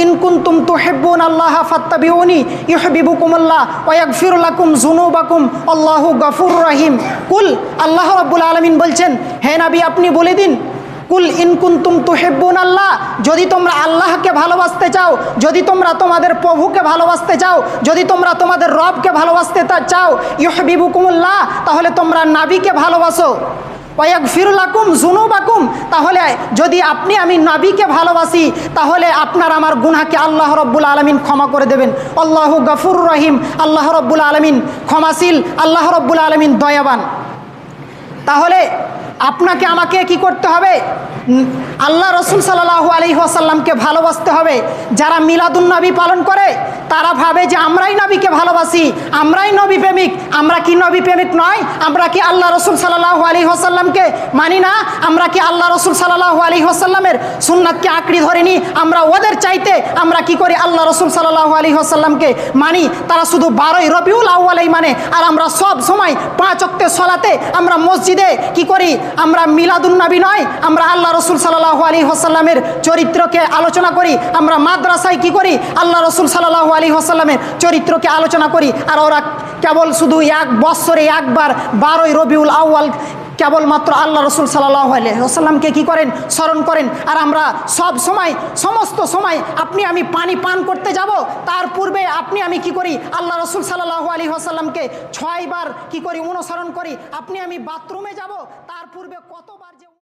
ইনকুন্তুম তুহিব্বুন আল্লাহ ফাত্তাবিউনি ইউহিব্বুকুমুল্লাহ ওয়া ইয়াগফির লাকুম যুনুবাকুম। আল্লাহু গফুর রহিম। কুল, আল্লাহ রাব্বুল আলামিন বলছেন, হে নবী, আপনি বলে দিন, কুল ইনকুন্তুম তুহিব্বুন আল্লাহ, যদি তোমরা আল্লাহকে ভালোবাসতে চাও, যদি তোমরা তোমাদের প্রভুকে ভালোবাসতে চাও, যদি তোমরা তোমাদের রবকে ভালোবাসতে তা- চাও ইউহিবুকুমুল্লাহ তাহলে তোমরা নাবিকে ভালোবাসো। ওয়াক ফিরুলাকুম জুনুবাকুম তাহলে যদি আপনি, আমি নাবিকে ভালোবাসি, তাহলে আপনার আমার গুনাকে আল্লাহ রব্বুল আলমিন ক্ষমা করে দেবেন। আল্লাহ গফুর রহিম। আল্লাহ রব্বুল আলমিন ক্ষমাশীল, আল্লাহ রব্বুল আলমিন দয়াবান। তাহলে আপনাকে, আমাকে কি করতে হবে? আল্লাহ রসুল সাল্লাহ আলী আসাল্লামকে ভালোবাসতে হবে। যারা মিলাদুন নবী পালন করে, তারা ভাবে যে আমরাই নবীকে ভালোবাসি, আমরাই নবী প্রেমিক। আমরা কি নবী প্রেমিক নয়? আমরা কি আল্লাহ রসুল সাল্লাহ আলী আসাল্লামকে মানি না? আমরা কি আল্লাহ রসুল সাল্লাহ আলী আসাল্লামের সুন্নাতকে আঁকড়ি ধরিনি? আমরা ওদের চাইতে আমরা কি করি? আল্লাহ রসুল সাল্লাহ আলী আসাল্লামকে মানি। তারা শুধু বারোই রবিউল আউ্বালেই মানে। আর আমরা সব সময় পাঁচ অক্টে সলাতে আমরা মসজিদে কি করি? আমরা মিলাদুন্নবী নয়, আমরা আল্লাহ রসুল সাল্লাহ আলী হাসাল্লামের চরিত্রকে আলোচনা করি, আমরা মাদ্রাসায় কি করি? আল্লাহ রসুল সাল্লাহ আলী হাসাল্লামের চরিত্রকে আলোচনা করি, আর ওরা কেবল শুধু এক বৎসরে একবার বারোই রবিউল আউ্য়াল কেবলমাত্র আল্লাহ রসুল সাল্লাহ আলহামকে কী করেন? স্মরণ করেন। আর আমরা সব সময়, সমস্ত সময় আপনি আমি পানি পান করতে যাব, তার পূর্বে আপনি আমি কি করি? আল্লাহ রসুল সাল্লাহ আলী আসাল্লামকে ছয়বার কি করি? অনুসরণ করি। আপনি আমি বাথরুমে যাব, তার পূর্বে কতবার যে